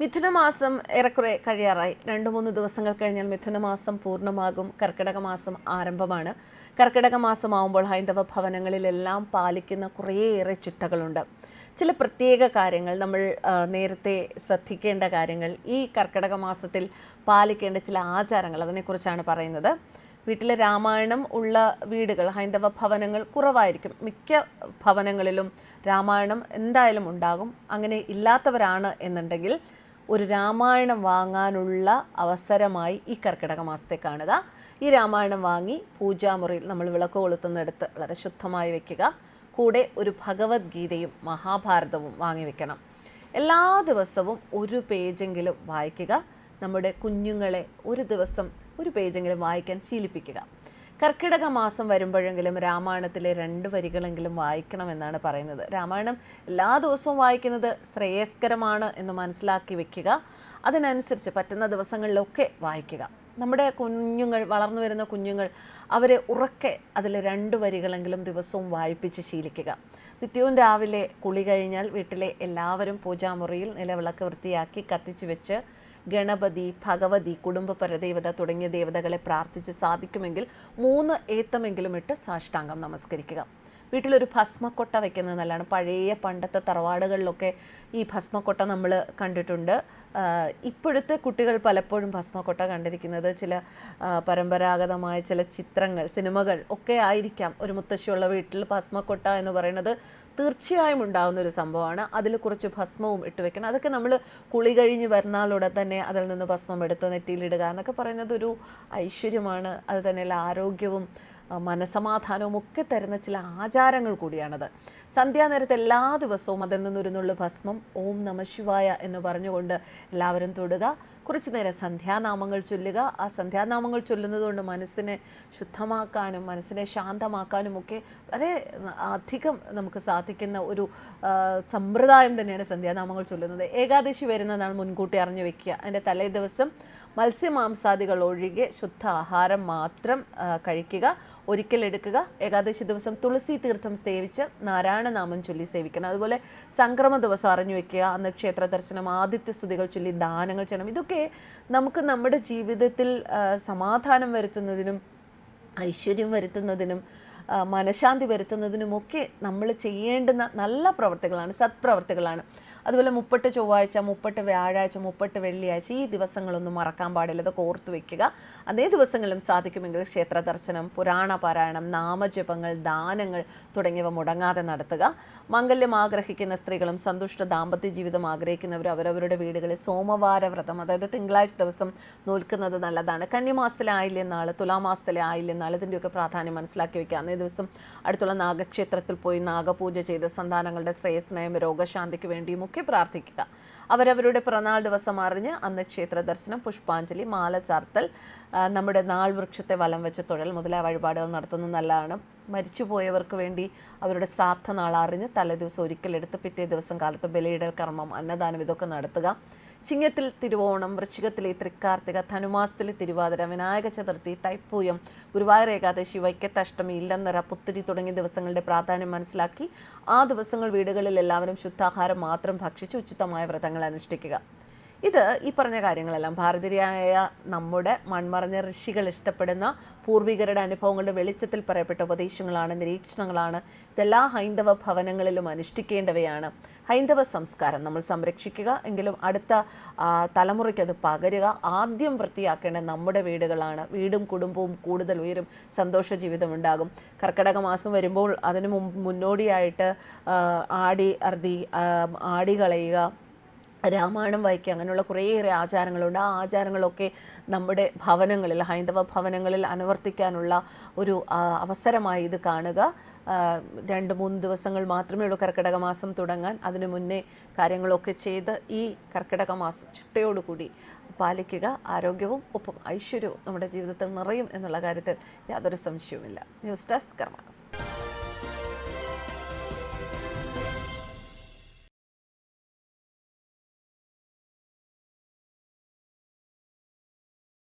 മിഥുനമാസം ഏറെക്കുറെ കഴിയാറായി. രണ്ട് മൂന്ന് ദിവസങ്ങൾ കഴിഞ്ഞാൽ മിഥുനമാസം പൂർണമാകും. കർക്കിടക മാസം ആരംഭമാണ്. കർക്കിടക മാസമാവുമ്പോൾ ഹൈന്ദവ ഭവനങ്ങളിലെല്ലാം പാലിക്കുന്ന കുറേയേറെ ചിട്ടകളുണ്ട്. ചില പ്രത്യേക കാര്യങ്ങൾ നമ്മൾ നേരത്തെ ശ്രദ്ധിക്കേണ്ട കാര്യങ്ങൾ ഈ കർക്കിടക മാസത്തിൽ പാലിക്കേണ്ട ചില ആചാരങ്ങൾ അതിനെക്കുറിച്ചാണ് പറയുന്നത്. വീട്ടിലെ രാമായണം ഉള്ള വീടുകൾ ഹൈന്ദവ ഭവനങ്ങൾ കുറവായിരിക്കും. മിക്ക ഭവനങ്ങളിലും രാമായണം എന്തായാലും ഉണ്ടാകും. അങ്ങനെ ഇല്ലാത്തവരാണ് എന്നുണ്ടെങ്കിൽ ഒരു രാമായണം വാങ്ങാനുള്ള അവസരമായി ഈ കർക്കിടക മാസത്തെ കാണുക. ഈ രാമായണം വാങ്ങി പൂജാമുറിയിൽ നമ്മൾ വിളക്ക് കൊളുത്തുന്നിടത്ത് വളരെ ശുദ്ധമായി വയ്ക്കുക കൂടെ ഒരു ഭഗവത്ഗീതയും മഹാഭാരതവും വാങ്ങി വെക്കണം. എല്ലാ ദിവസവും ഒരു പേജെങ്കിലും വായിക്കുക. നമ്മുടെ കുഞ്ഞുങ്ങളെ ഒരു ദിവസം ഒരു പേജെങ്കിലും വായിക്കാൻ ശീലിപ്പിക്കുക. കർക്കിടക മാസം വരുമ്പോഴെങ്കിലും രാമായണത്തിലെ രണ്ട് വരികളെങ്കിലും വായിക്കണമെന്നാണ് പറയുന്നത്. രാമായണം എല്ലാ ദിവസവും വായിക്കുന്നത് ശ്രേയസ്കരമാണ് എന്ന് മനസ്സിലാക്കി വെക്കുക. അതിനനുസരിച്ച് പറ്റുന്ന ദിവസങ്ങളിലൊക്കെ വായിക്കുക. നമ്മുടെ കുഞ്ഞുങ്ങൾ വളർന്നു വരുന്ന കുഞ്ഞുങ്ങൾ അവരെ ഉറക്കെ അതിൽ രണ്ട് വരികളെങ്കിലും ദിവസവും വായിപ്പിച്ച് ശീലിക്കുക. നിത്യവും രാവിലെ കുളി കഴിഞ്ഞാൽ വീട്ടിലെ എല്ലാവരും പൂജാമുറിയിൽ നിലവിളക്ക് വൃത്തിയാക്കി കത്തിച്ചു വെച്ച് ഗണപതി ഭഗവതി കുടുംബ പരദേവത തുടങ്ങിയ ദേവതകളെ പ്രാർത്ഥിച്ച് സാധിക്കുമെങ്കിൽ മൂന്ന് ഏത്തമെങ്കിലും ഇട്ട് സാഷ്ടാംഗം നമസ്കരിക്കുക. വീട്ടിലൊരു ഭസ്മക്കൊട്ട വയ്ക്കുന്നത് നല്ലതാണ് പഴയ പണ്ടത്തെ തറവാടുകളിലൊക്കെ ഈ ഭസ്മക്കൊട്ട നമ്മൾ കണ്ടിട്ടുണ്ട്. ഇപ്പോഴത്തെ കുട്ടികൾ പലപ്പോഴും ഭസ്മക്കൊട്ട കണ്ടിരിക്കുന്നത് ചില പരമ്പരാഗതമായ ചില ചിത്രങ്ങൾ സിനിമകൾ ഒക്കെ ആയിരിക്കാം. ഒരു മുത്തശ്ശിയുള്ള വീട്ടിൽ ഭസ്മക്കൊട്ട എന്ന് പറയുന്നത് തീർച്ചയായും ഉണ്ടാകുന്ന ഒരു സംഭവമാണ്. അതിൽ കുറച്ച് ഭസ്മവും ഇട്ട് വെക്കണം. അതൊക്കെ നമ്മൾ കുളി കഴിഞ്ഞ് വരുന്നാളുടെ തന്നെ അതിൽ നിന്ന് ഭസ്മം എടുത്ത് നെറ്റിയിലിടുക എന്നൊക്കെ പറയുന്നത് ഒരു ഐശ്വര്യമാണ്. അത് തന്നെയല്ല ആരോഗ്യവും മനസമാധാനവും ഒക്കെ തരുന്ന ചില ആചാരങ്ങൾ കൂടിയാണത്. സന്ധ്യാനേരത്ത് എല്ലാ ദിവസവും അതിൽ നിന്നൊരുന്നുള്ള നുള്ളു ഭസ്മം ഓം നമ ശിവായ എന്ന് പറഞ്ഞുകൊണ്ട് എല്ലാവരും തൊടുക. കുറച്ചു നേരം സന്ധ്യാനാമങ്ങൾ ചൊല്ലുക. ആ സന്ധ്യാനാമങ്ങൾ ചൊല്ലുന്നത് കൊണ്ട് മനസ്സിനെ ശുദ്ധമാക്കാനും മനസ്സിനെ ശാന്തമാക്കാനും ഒക്കെ വളരെ അധികം നമുക്ക് സാധിക്കുന്ന ഒരു സമ്പ്രദായം തന്നെയാണ് സന്ധ്യാനാമങ്ങൾ ചൊല്ലുന്നത്. ഏകാദശി വരുന്നതാണ് മുൻകൂട്ടി അറിഞ്ഞു വെക്കുക. അതിന്റെ തലേ ദിവസം മത്സ്യമാംസാദികൾ ഒഴികെ ശുദ്ധ ആഹാരം മാത്രം കഴിക്കുക. ഒരിക്കൽ എടുക്കുക ഏകാദശി ദിവസം തുളസി തീർത്ഥം സേവിച്ച് നാരായണ നാമം ചൊല്ലി സേവിക്കണം. അതുപോലെ സംക്രമ ദിവസം അറിഞ്ഞു വെക്കുക അന്ന് ക്ഷേത്ര ദർശനം ആദിത്യ സ്തുതികൾ ചൊല്ലി ദാനങ്ങൾ ചെയ്യണം. ഇതൊക്കെ നമുക്ക് നമ്മുടെ ജീവിതത്തിൽ സമാധാനം വരുത്തുന്നതിനും ഐശ്വര്യം വരുത്തുന്നതിനും മനഃശാന്തി വരുത്തുന്നതിനുമൊക്കെ നമ്മൾ ചെയ്യേണ്ടുന്ന നല്ല പ്രവർത്തികളാണ് സത്പ്രവർത്തികളാണ്. അതുപോലെ മുപ്പട്ട് ചൊവ്വാഴ്ച മുപ്പട്ട് വ്യാഴാഴ്ച മുപ്പട്ട് വെള്ളിയാഴ്ച ഈ ദിവസങ്ങളൊന്നും മറക്കാൻ പാടില്ല. ഇതൊക്കെ ഓർത്ത് വെക്കുക. അതേ ദിവസങ്ങളിലും സാധിക്കുമെങ്കിൽ ക്ഷേത്ര ദർശനം പുരാണ പാരായണം നാമജപങ്ങൾ ദാനങ്ങൾ തുടങ്ങിയവ മുടങ്ങാതെ നടത്തുക. മംഗല്യം ആഗ്രഹിക്കുന്ന സ്ത്രീകളും സന്തുഷ്ട ദാമ്പത്യ ജീവിതം ആഗ്രഹിക്കുന്നവർ അവരവരുടെ വീടുകളിൽ സോമവാര വ്രതം അതായത് തിങ്കളാഴ്ച ദിവസം നോൽക്കുന്നത് നല്ലതാണ്. കന്യമാസത്തിലെ ആയില്യം നാൾ തുലാമാസത്തിലെ ആയില്യം നാൾ ഇതിന്റെയൊക്കെ പ്രാധാന്യം മനസ്സിലാക്കി വയ്ക്കുക അന്നേ ദിവസം അടുത്തുള്ള നാഗക്ഷേത്രത്തിൽ പോയി നാഗപൂജ ചെയ്ത് സന്താനങ്ങളുടെ ശ്രേയസ്നയം രോഗശാന്തിക്ക് വേണ്ടിയും ഒക്കെ പ്രാർത്ഥിക്കുക. അവരവരുടെ പിറന്നാൾ ദിവസം അറിഞ്ഞ് അന്ന് ക്ഷേത്ര ദർശനം പുഷ്പാഞ്ജലി മാല ചാർത്തൽ നമ്മുടെ നാൾ വൃക്ഷത്തെ വലം വെച്ച് തൊഴൽ മുതലായ വഴിപാടുകൾ നടത്തുന്നത് നല്ലതാണ്. മരിച്ചുപോയവർക്ക് വേണ്ടി അവരുടെ ശ്രാദ്ധ നാൾ അറിഞ്ഞ് തലേദിവസം ഒരിക്കലെടുത്ത് പിറ്റേ ദിവസം കാലത്ത് ബലിയിടൽ കർമ്മം അന്നദാനം ഇതൊക്കെ നടത്തുക. ചിങ്ങത്തിൽ തിരുവോണം വൃശ്ചികത്തിലെ തൃക്കാർത്തിക ധനുമാസത്തിലെ തിരുവാതിര വിനായക ചതുർത്ഥി തൈപ്പൂയം ഗുരുവായൂർ ഏകാദശി വൈക്കത്തഷ്ടമി ഇല്ലന്നറ പുത്തിരി തുടങ്ങിയ ദിവസങ്ങളുടെ പ്രാധാന്യം മനസ്സിലാക്കി ആ ദിവസങ്ങൾ വീടുകളിൽ എല്ലാവരും ശുദ്ധാഹാരം മാത്രം ഭക്ഷിച്ച് ഉചിതമായ വ്രതങ്ങൾ അനുഷ്ഠിക്കുക. ഇത് ഈ പറഞ്ഞ കാര്യങ്ങളെല്ലാം ഭാരതീയായ നമ്മുടെ മൺമറഞ്ഞ ഋഷികൾ ഇഷ്ടപ്പെടുന്ന പൂർവികരുടെ അനുഭവങ്ങളുടെ വെളിച്ചത്തിൽ പറയപ്പെട്ട ഉപദേശങ്ങളാണ് നിരീക്ഷണങ്ങളാണ്. ഇതെല്ലാ ഹൈന്ദവ ഭവനങ്ങളിലും അനുഷ്ഠിക്കേണ്ടവയാണ്. ഹൈന്ദവ സംസ്കാരം നമ്മൾ സംരക്ഷിക്കുക എങ്കിലും അടുത്ത തലമുറയ്ക്ക് അത് പകരുക ആദ്യം വൃത്തിയാക്കേണ്ട നമ്മുടെ വീടുകളാണ്. വീടും കുടുംബവും കൂടുതൽ ഉയരും സന്തോഷ ജീവിതം ഉണ്ടാകും. കർക്കിടക മാസം വരുമ്പോൾ അതിന് മുന്നോടിയായിട്ട് ആടി അർതി ആടി കളയുക രാമായണം വായിക്കുക അങ്ങനെയുള്ള കുറേയേറെ ആചാരങ്ങളുണ്ട്. ആ ആചാരങ്ങളൊക്കെ നമ്മുടെ ഭവനങ്ങളിൽ ഹൈന്ദവ ഭവനങ്ങളിൽ അനുവർത്തിക്കാനുള്ള ഒരു അവസരമായി ഇത് കാണുക. രണ്ട് മൂന്ന് ദിവസങ്ങൾ മാത്രമേ ഉള്ളൂ കർക്കിടക മാസം തുടങ്ങാൻ. അതിനു മുന്നേ കാര്യങ്ങളൊക്കെ ചെയ്ത് ഈ കർക്കിടക മാസം ചിട്ടയോടുകൂടി പാലിക്കുക. ആരോഗ്യവും ഒപ്പം ഐശ്വര്യവും നമ്മുടെ ജീവിതത്തിൽ നിറയും എന്നുള്ള കാര്യത്തിൽ യാതൊരു സംശയവുമില്ല. News desk karmas